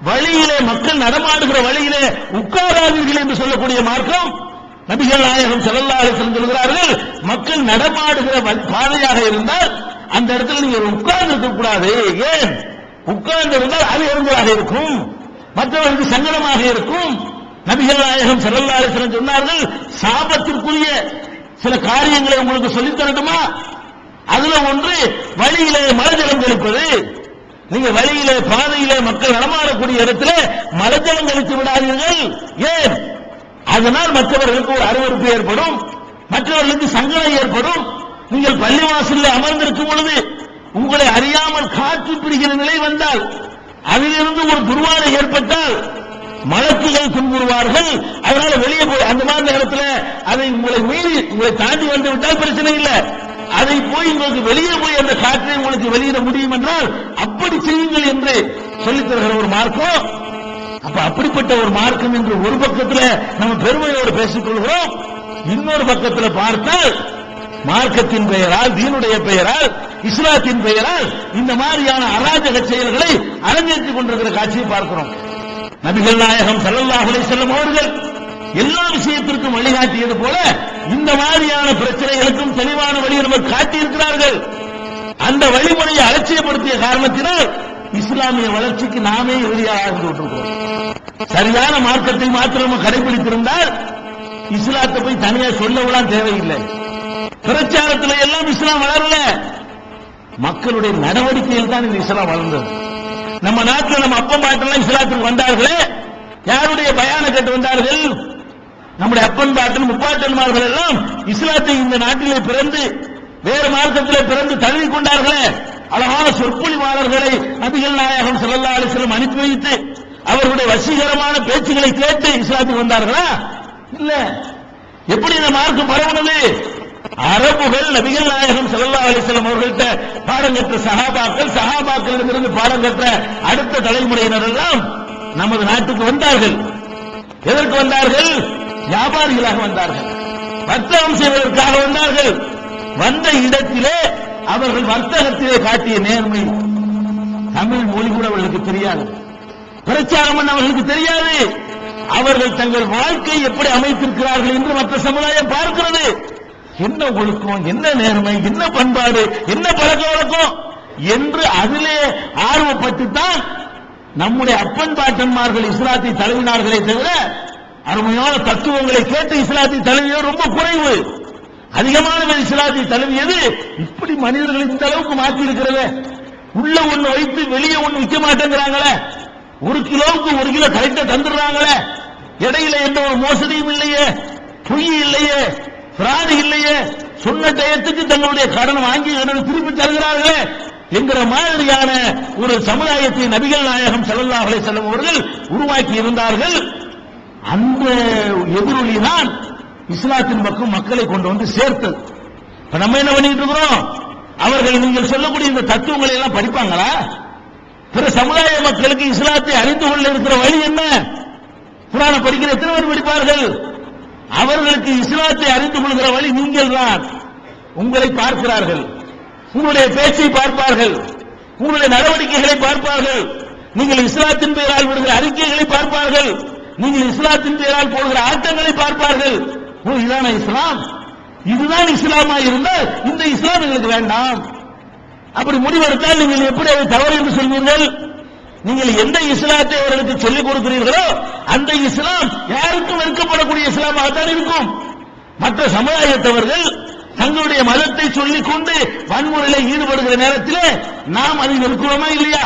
வழியிலே மக்கள் நடமாடுகிற வழியிலே உட்காராதீர்கள் என்று சொல்லக்கூடிய மார்க்கம் நபிகள் நாயகம் ஸல்லல்லாஹு சொல்கிறார்கள் மக்கள் நடமாடுகிற வ- பாதையாக இருந்தால் அந்த இடத்துல நீங்க உட்கார்ந்து இருக்க கூடாது. ஏன்? உட்கார்ந்து இருந்தால் அது எறும்பலாக இருக்கும். மற்றவர்களுக்கு சங்கடமாக இருக்கும். நபிகள் நாயகம் ஸல்லல்லாஹு சொன்னார்கள் சாபத்திற்குரிய சில காரியங்களை உங்களுக்கு சொல்லித் தரட்டுமா அதுல ஒன்று வழியிலே மலஜலம் கழிப்பது நீங்க வழியிலே பாதையிலே மக்கள் நடமாடக்கூடிய இடத்துல மலஜலம் கழித்து விடாதீர்கள். ஏன்? அதனால் மற்றவர்களுக்கு ஒரு அருவருப்பு ஏற்படும். மற்றவர்களுக்கு சங்கடம் ஏற்படும். நீங்கள் பள்ளிவாசலில் அமர்ந்திருக்கும் பொழுது உங்களை அறியாமல் காற்று பிடிக்கிற நிலை வந்தால் அதிலிருந்து ஒரு துர்வாடை ஏற்பட்டால் மலக்குகள் துன்புறுவார்கள். அதனால வெளியே போய் அந்த மாதிரி நேரத்தில் அதை உங்களை மீறி உங்களை தாண்டி வந்து விட்டால் பிரச்சனை இல்லை. அதை போய் உங்களுக்கு வெளியே போய் அந்த காற்றை உங்களுக்கு வெளியிட முடியும் என்றால் அப்படி செய்யுங்கள் என்று சொல்லித் தருகிற ஒரு மார்க்கம் அப்ப அப்படிப்பட்ட ஒரு மார்க்கம் என்று ஒரு பக்கத்துல நம்ம பெருமையோடு பேசிக் கொள்கிறோம். இன்னொரு பக்கத்துல பார்த்தால் மார்க்கத்தின் பெயரால் தீனுடைய பெயரால் இஸ்லாத்தின் பெயரால் இந்த மாதிரியான அராஜக செயல்களை அரங்கேற்றிக் கொண்டிருக்கிற காட்சியை பார்க்கிறோம். நபிகள் நாயகம் ஸல்லல்லாஹு செல்லும் அவர்கள் எல்லா விஷயத்திற்கும் வழிகாட்டியது போல இந்த மாதிரியான பிரச்சனைகளுக்கும் தெளிவான வழியை நமக்கு காட்டியிருக்கிறார்கள். அந்த வழிமுறையை அலட்சியப்படுத்திய காரணத்தினால் இஸ்லாமிய வளர்ச்சிக்கு நாமே எதிரியாக இருந்து சரியான மார்க்கத்தை மாத்திரம் கடைபிடித்திருந்தால் இஸ்லாத்தை போய் தனியா சொல்லவெல்லாம் தேவையில்லை. பிரச்சாரத்தில் எல்லாம் இஸ்லாம் வளரல. மக்களுடைய நடவடிக்கையில் தான் இந்த இஸ்லாம் வளர்ந்தது. நம்ம நாட்டில் நம்ம அப்பா பாட்டெல்லாம் இஸ்லாத்துக்கு வந்தார்களே. யாருடைய பயான கேட்டு வந்தார்கள்? நம்முடைய அப்பன் பாட்டன் முப்பாட்டன்மார்கள் எல்லாம் இஸ்லாத்தை இந்த நாட்டிலே பிறந்து வேறு மார்க்கத்திலே பிறந்து தழுவி கொண்டார்களே. அழகான சொற்பொழிவாளர்களை நபிகள் நாயகம் செல்லல்லா அலிஸ்லம் அனுப்பி வைத்து அவர்களுடைய வசீகரமான பேச்சுகளை கேட்டு இஸ்லாத்துக்கு வந்தார்களா? இல்ல. எப்படி இந்த மார்க்கம் பரவுனது? அரபுகள் நபிகள் நாயகம் செல்லல்லா அலிஸ்லம் அவர்கள்ட்ட பாடம் கற்ற சகாபாக்கள் சகாபாக்களிடமிருந்து பாடம் கற்ற அடுத்த தலைமுறையினர் எல்லாம் நமது நாட்டுக்கு வந்தார்கள். எதற்கு வந்தார்கள்? வியாபாரிகளாக வந்தார்கள். வர்த்தகம் செய்வதற்காக வந்தார்கள். வந்த இடத்திலே அவர்கள் வர்த்தகத்திலே காட்டிய நேர்மை தமிழ் மொழி கூட அவர்களுக்கு தெரியாது. பிரச்சாரம் அவர்களுக்கு தெரியாது. அவர்கள் தங்கள் வாழ்க்கை எப்படி அமைத்திருக்கிறார்கள் என்று மற்ற சமுதாயம் பார்க்கிறது. என்ன ஒழுக்கம் என்ன நேர்மை என்ன பண்பாடு என்ன பழக்க வழக்கம் என்று அதிலே ஆர்வப்பட்டுத்தான் நம்முடைய அப்பன் பாட்டன்மார்கள் இஸ்லாத்தை தழுவினார்களே தவிர அருமையான தத்துவங்களை கேட்டு இஸ்லாத்தை தழுவியது ரொம்ப குறைவு. அதிகமான பேர் இஸ்லாத்தை தழுவியது இப்படி மனிதர்கள் இந்த அளவுக்கு மாற்றி இருக்கிறது உள்ள ஒண்ணு வைத்து வெளியே ஒண்ணு விற்க மாட்டேங்கிறாங்களே. ஒரு கிலோவுக்கு ஒரு கிலோ கரெக்டா தந்துடுறாங்களே. இடையில எந்த ஒரு மோசடியும் இல்லையே. பொய் இல்லையே. பிராடு இல்லையே. சொன்ன டயத்துக்கு தங்களுடைய கடன் வாங்கி திருப்பி தருகிறார்களே என்கிற மாதிரியான ஒரு சமுதாயத்தை நபிகள் நாயகம் ஸல்லல்லாஹு செல்லும் அவர்கள் உருவாக்கி இருந்தார்கள் அந்த எதிரொலி தான் இஸ்லாத்தின் பக்கம் மக்களை கொண்டு வந்து சேர்த்தது. இப்ப நம்ம என்ன பண்ணிட்டு இருக்கிறோம்? அவர்கள் நீங்கள் சொல்லக்கூடிய இந்த தத்துவங்களை எல்லாம் படிப்பாங்களா? பிற சமுதாய மக்களுக்கு இஸ்லாத்தை அறிந்து கொள்ள இருக்கிற வழி என்ன? குரான படிக்கிற எத்தனை பேர் படிப்பார்கள்? அவர்களுக்கு இஸ்லாத்தை அறிந்து கொள்கிற வழி நீங்கள் தான் உங்களை பார்க்கிறார்கள். உங்களுடைய பேச்சை பார்ப்பார்கள். உங்களுடைய நடவடிக்கைகளை பார்ப்பார்கள். நீங்கள் இஸ்லாத்தின் பெயரால் விடுகிற அறிக்கைகளை பார்ப்பார்கள். நீங்கள் இஸ்லாத்தின் பெயரால் போடுகிற ஆட்டங்களை பார்ப்பார்கள். ஓ இதான இஸ்லாம். இதுதான் இஸ்லாமா இருந்தால் இந்த இஸ்லாம் எங்களுக்கு வேண்டாம். அப்படி முடிவெடுத்தால் நீங்கள் எப்படி அதை தவறு என்று சொல்வீர்கள்? நீங்கள் எந்த இஸ்லாத்தை அவர்களுக்கு சொல்லிக் கொடுக்கிறீர்களோ அந்த இஸ்லாம் யாருக்கும் வெறுக்கப்படக்கூடிய இஸ்லாமாகத்தான் இருக்கும். மற்ற சமுதாயத்தவர்கள் தங்களுடைய மதத்தை சொல்லிக் கொண்டு வன்முறையில் ஈடுபடுகிற நேரத்தில் நாம் அதை வெறுக்கிறோமா இல்லையா?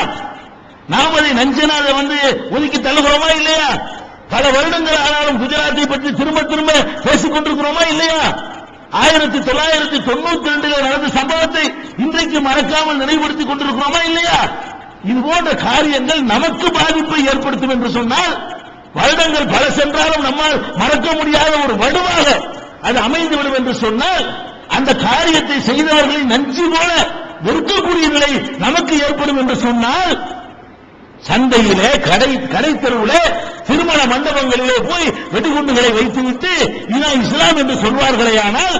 நாம் அதை நஞ்சனாக வந்து ஒதுக்கி தள்ளுகிறோமா இல்லையா? பல வருடங்கள் ஆனாலும் குஜராத்தை பற்றி திரும்ப திரும்ப பேசிக் கொண்டிருக்கிறோமா இல்லையா? ஆயிரத்தி தொள்ளாயிரத்தி தொண்ணூத்தி ரெண்டுல நடந்த சம்பவத்தை இன்றைக்கு மறக்காமல் நினைவுபடுத்திக் கொண்டிருக்கிறோமா இல்லையா? இது போன்ற காரியங்கள் நமக்கு பாதிப்பை ஏற்படுத்தும் என்று சொன்னால் வருடங்கள் பல சென்றாலும் நம்மால் மறக்க முடியாத ஒரு வடுவாக அது அமைந்து விடும் என்று சொன்னால் அந்த காரியத்தை செய்தவர்களை நஞ்சு போல வெறுக்கக்கூடிய நிலை நமக்கு ஏற்படும் என்று சொன்னால் சந்தையிலே கடை கடை தெருவிலே திருமண மண்டபங்களிலே போய் வெடிகுண்டுகளை வைத்துவிட்டு இதான் இஸ்லாம் என்று சொல்வார்களே ஆனால்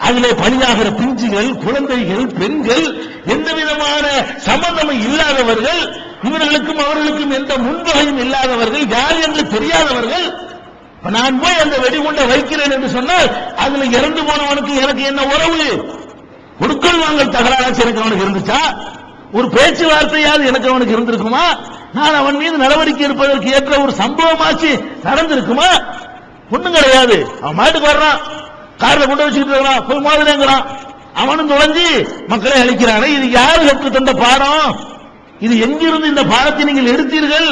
அதிலே பலியாகிற பிஞ்சுகள் குழந்தைகள் பெண்கள் எந்த விதமான சம்பந்தமும் இல்லாதவர்கள் இவர்களுக்கும் அவர்களுக்கும் எந்த முன்பகையும் இல்லாதவர்கள் யார் என்று தெரியாதவர்கள் நான் போய் அந்த வெடிகுண்டை வைக்கிறேன் என்று சொன்னால் அதுல இறந்து போனவனுக்கு எனக்கு என்ன உறவு? கொடுக்கல் வாங்கல் தகராறு எனக்கு அவனுக்கு இருந்துச்சா? ஒரு பேச்சுவார்த்தையாவது எனக்கு அவனுக்கு இருந்திருக்குமா? நான் அவன் மீது நடவடிக்கை எடுப்பதற்கு ஏற்ற ஒரு சம்பவமாச்சு நடந்திருக்குமா? ஒண்ணும் கிடையாது. அவன் மாட்டுக்கு வர்றான். காரில் கொண்டு வச்சுக்கிட்டு இருக்கிறான். போய் அவனும் தொலைஞ்சி மக்களை அழிக்கிறானே. இது யாரு கற்று தந்த பாடம்? இது எங்கிருந்து இந்த பாடத்தை நீங்கள் எடுத்தீர்கள்?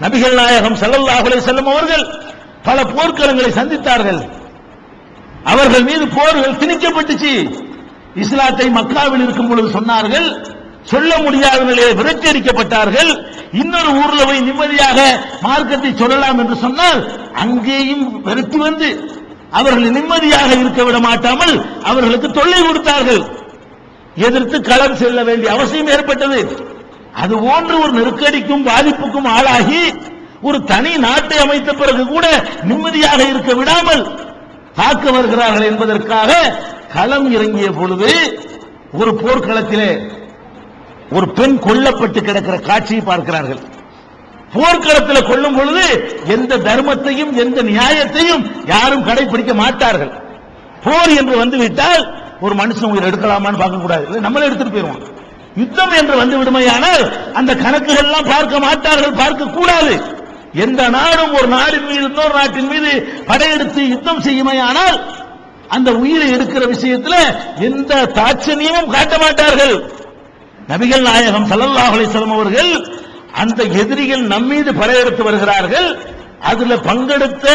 நபிகள் நாயகம் ஸல்லல்லாஹு செல்லும் அவர்கள் பல போர்க்களங்களை சந்தித்தார்கள். அவர்கள் மீது போர்கள் திணிக்கப்பட்டுச்சு. இஸ்லாத்தை மக்காவில் இருக்கும் பொழுது சொன்னார்கள் சொல்ல முடியாத நிலையில் விரட்டடிக்கப்பட்டார்கள் இன்னொரு ஊர்ல போய் நிம்மதியாக மார்க்கத்தை சொல்லலாம் என்று சொன்னால் அங்கேயும் விரட்டி வந்து அவர்கள் நிம்மதியாக இருக்க விட மாட்டாமல் அவர்களுக்கு தொல்லை கொடுத்தார்கள். எதிர்த்து களம் செல்ல வேண்டிய அவசியம் ஏற்பட்டது. அது போன்று ஒரு நெருக்கடிக்கும் பாதிப்புக்கும் ஆளாகி ஒரு தனி நாட்டை அமைத்த பிறகு கூட நிம்மதியாக இருக்க விடாமல் தாக்க வருகிறார்கள் என்பதற்காக களம் இறங்கிய பொழுது ஒரு போர்க்களத்திலே ஒரு பெண் கொல்லப்பட்டு கிடக்கிற காட்சியை பார்க்கிறார்கள். போர்க்களத்தில் கொள்ளும் பொழுது எந்த தர்மத்தையும் எந்த நியாயத்தையும் யாரும் கடைபிடிக்க மாட்டார்கள். போர் என்று வந்துவிட்டால் ஒரு மனுஷன் உயிர் எடுக்கலாமான்னு பார்க்க கூடாது நம்மளே எடுத்துட்டு போயிருவோம் யுத்தம் என்று வந்து விடுமையானால் அந்த கணக்குகள் எல்லாம் பார்க்க மாட்டார்கள் பார்க்க கூடாது. எந்த நாடும் ஒரு நாடின் மீது இன்னொரு நாட்டின் மீது படையெடுத்து யுத்தம் செய்யுமையானால் அந்த உயிரை எடுக்கிற விஷயத்துல எந்த தாட்சணியமும் காட்ட மாட்டார்கள். நபிகள் நாயகம் சல்லல்லாஹ் அலைஹி அவர்கள் அந்த எதிரிகள் நம்மீது படையெடுத்து வருகிறார்கள். அதுல பங்கெடுத்த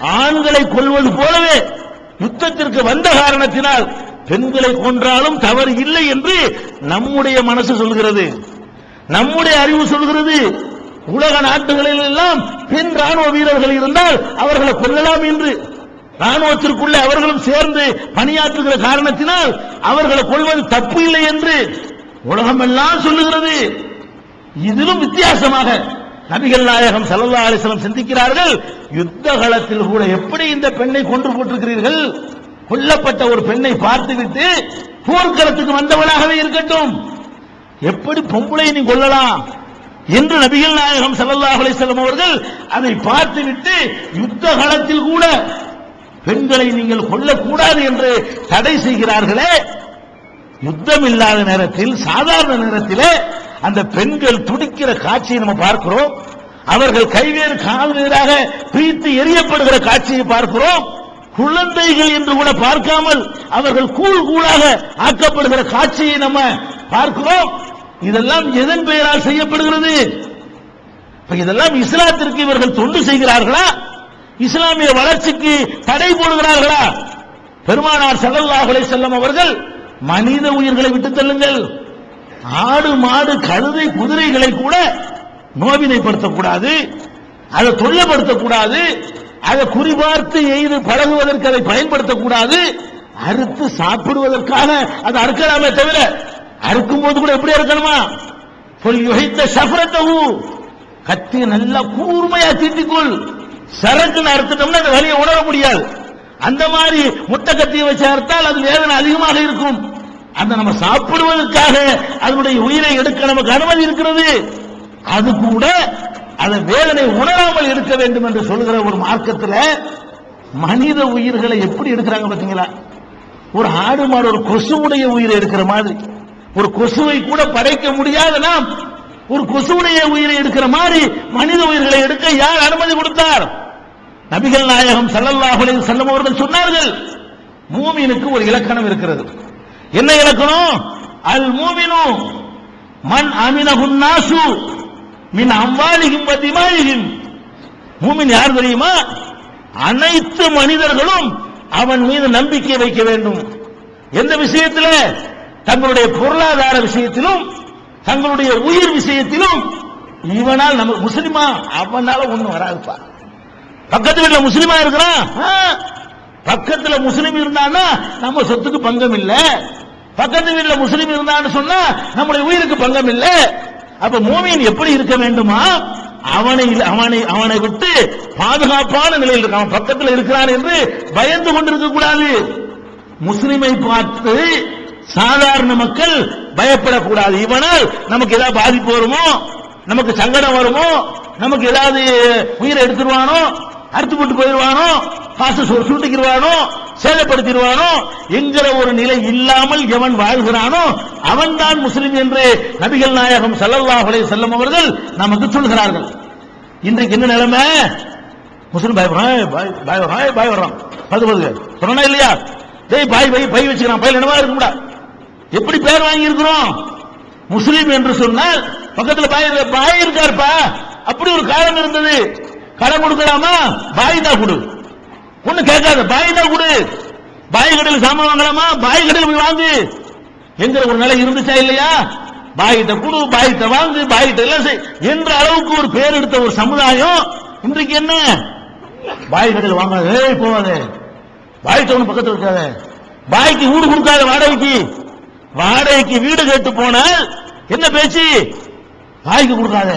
ஆண்களை கொல்வது போலவே யுத்தத்திற்கு வந்த காரணத்தினால் பெண்களை கொன்றாலும் தவறு இல்லை என்று நம்முடைய மனசு சொல்கிறது. நம்முடைய அறிவு சொல்கிறது. உலக நாட்டுகளில் எல்லாம் பெண் ராணுவ வீரர்கள் இருந்தால் அவர்களை கொல்லலாம் என்று. ராணுவத்திற்குள்ளே அவர்களும் சேர்ந்து பணியாற்றுகிற காரணத்தினால் அவர்களை கொள்வது தப்பு இல்லை என்று உலகமெல்லாம் சொல்லுகிறது. இதிலும் வித்தியாசமாக நபிகள் நாயகம் சல்லா அலிஸ்லம் சிந்திக்கிறார்கள் யுத்த காலத்தில் கூட எப்படி இந்த பெண்ணை கொன்று போட்டிருக்கிறீர்கள்? கொல்லப்பட்ட ஒரு பெண்ணை பார்த்துவிட்டு போர்க்களத்துக்கு வந்தவளாகவே இருக்கட்டும். எப்படி பொம்பளை நீ கொல்லலாம்? என்று நபிகள் நாயகம் சல்லா அலிஸ்லம் அவர்கள் அதை பார்த்துவிட்டு யுத்த காலத்தில் கூட பெண்களை நீங்கள் கொல்லக்கூடாது என்று தடை செய்கிறார்களே யுத்தம் இல்லாத நேரத்தில் சாதாரண நேரத்திலே அந்த பெண்கள் துடிக்கிற காட்சியை நம்ம பார்க்கிறோம். அவர்கள் கைவேறு கால் பிரித்து எரியப்படுகிற காட்சியை பார்க்கிறோம். குழந்தைகள் என்று கூட பார்க்காமல் அவர்கள் கூழ் கூழாக ஆக்கப்படுகிற காட்சியை நம்ம பார்க்கிறோம். இதெல்லாம் எதன் பெயரால் செய்யப்படுகிறது? இப்ப இதெல்லாம் இஸ்லாத்திற்கு இவர்கள் தொண்டு செய்கிறார்களா? இஸ்லாமிய வளர்ச்சிக்கு தடை போடுகிறார்களா? பெருமானார் ஸல்லல்லாஹு அலைஹி அவர்கள் மனித உயிர்களை விட்டு தள்ளுங்கள் ஆடு மாடு கழுதை குதிரைகளை கூட நோவினைப்படுத்தக்கூடாது. அதை தொல்லப்படுத்தக்கூடாது. அதை குறிபார்த்து எய்து பழகுவதற்கு அதை பயன்படுத்தக்கூடாது. அறுத்து சாப்பிடுவதற்காக அதை அறுக்கலாமே தவிர அறுக்கும் போது கூட எப்படி அறுக்கணுமா? சொல் யுகைத்த சஃபரத்தகு கத்திய நல்லா கூர்மையா தீட்டிக்கொள். சரக்குன்னு அறுத்துட்டோம்னா அந்த வலியை உணர முடியாது அந்த மாதிரி முட்டை கத்தியை வச்சு அது வேதனை அதிகமாக இருக்கும். அந்த நம்ம சாப்பிடுவதற்காக அதனுடைய உயிரை எடுக்க நமக்கு அனுமதி இருக்கிறது. அது கூட அந்த வேதனை உணராமல் இருக்க வேண்டும் என்று சொல்கிற ஒரு மார்க்கத்தில் மனித உயிர்களை எப்படி எடுக்கிறாங்க பார்த்தீங்களா ஒரு ஆடு மாடு ஒரு கொசுவுடைய உயிரை எடுக்கிற மாதிரி. ஒரு கொசுவை கூட படைக்க முடியாத நாம் ஒரு கொசுவுடைய உயிரை எடுக்கிற மாதிரி மனித உயிர்களை எடுக்க யார் அனுமதி கொடுத்தார்? நபிகள் நாயகம் ஸல்லல்லாஹு அலைஹி அவர்கள் சொன்னார்கள் மூமினுக்கு ஒரு இலக்கணம் இருக்கிறது. என்ன இலக்கணம்? அல் மூமினு மன் அமினஹுன் நாசு மின் அம்பாலிகும் வ மூமின் யார் தெரியுமா? அனைத்து மனிதர்களும் அவன் மீது நம்பிக்கை வைக்க வேண்டும். எந்த விஷயத்தில்? தங்களுடைய பொருளாதார விஷயத்திலும் தங்களுடைய உயிர் விஷயத்திலும் இவனால் நம்ம முஸ்லிமா அவனால ஒன்றும் வராதுப்பா. பக்கத்து வீட்டுல முஸ்லீமா இருக்கிறான் ஆ, பக்கத்துல முஸ்லீம் இருந்தான்னா நம்ம சொத்துக்கு பங்கம் இல்ல. பக்கத்து வீட்டுல முஸ்லீம் இருந்தான்னு சொன்னா நம்முடைய உயிருக்கு பங்கம் இல்ல. அப்ப மூமின் எப்படி இருக்க வேண்டுமா? அவனை அவனை அவனை விட்டு பாதுகாப்பான நிலையில் இருக்கான் பக்கத்தில் இருக்கிறான் என்று பயந்து கொண்டிருக்க கூடாது. முஸ்லிமை பார்த்து சாதாரண மக்கள் பயப்படக்கூடாது. இவனால் நமக்கு ஏதாவது பாதிப்பு வருமோ? நமக்கு சங்கடம் வருமோ? நமக்கு ஏதாவது உயிரை எடுத்துருவானோ? அறுத்து போட்டு போயிடுவானோ? காசு சு- சுருட்டிக்கிடுவானோ சேதப்படுத்திடுவானோ? என்கிற ஒரு நிலை இல்லாமல் எவன் வாழ்கிறானோ அவன்தான் முஸ்லிம் என்று நபிகள் நாயகம் ஸல்லல்லாஹு அலைஹி வஸல்லம் அவர்கள் நமக்கு சொல்கிறார்கள். இன்றைக்கு என்ன நிலைமை? முஸ்லிம் பயப்படுறான் பாய் பயப்படுறான் ஏய், பயப்படுறான் பது பதுங்க சொன்னா இல்லையா? டேய் பாய் பை பை வச்சுக்கிறான். பையில் என்னவா இருக்கும்டா எப்படி பேர் வாங்கி இருக்கிறோம் முஸ்லீம் என்று சொன்னால் பக்கத்தில் பாய் பாய் இருக்காருப்பா. அப்படி ஒரு காலம் இருந்தது. கடன் கொடுக்கலாமா? பாய் தான் கொடு. ஒண்ணு கேட்காத. பாய் தான் கொடு. பாய் கடையில் சாமான் வாங்கலாமா? பாய் கடையில் போய் வாங்கு. என்கிற ஒரு நிலை இருந்துச்சா இல்லையா? பாயிட்ட குடு பாயிட்ட வாங்கு பாயிட்ட எல்லாம் செய். என்ற அளவுக்கு ஒரு பேர் எடுத்த ஒரு சமுதாயம் இன்றைக்கு என்ன? பாய் கடையில் வாங்காத. ஏய் போவாதே பாய் டவுன் பக்கத்தில் இருக்காத. பாய்க்கு வீடு கொடுக்காத வாடகைக்கு. வாடகைக்கு வீடு கேட்டு போனால் என்ன பேச்சு? பாய்க்கு கொடுக்காத.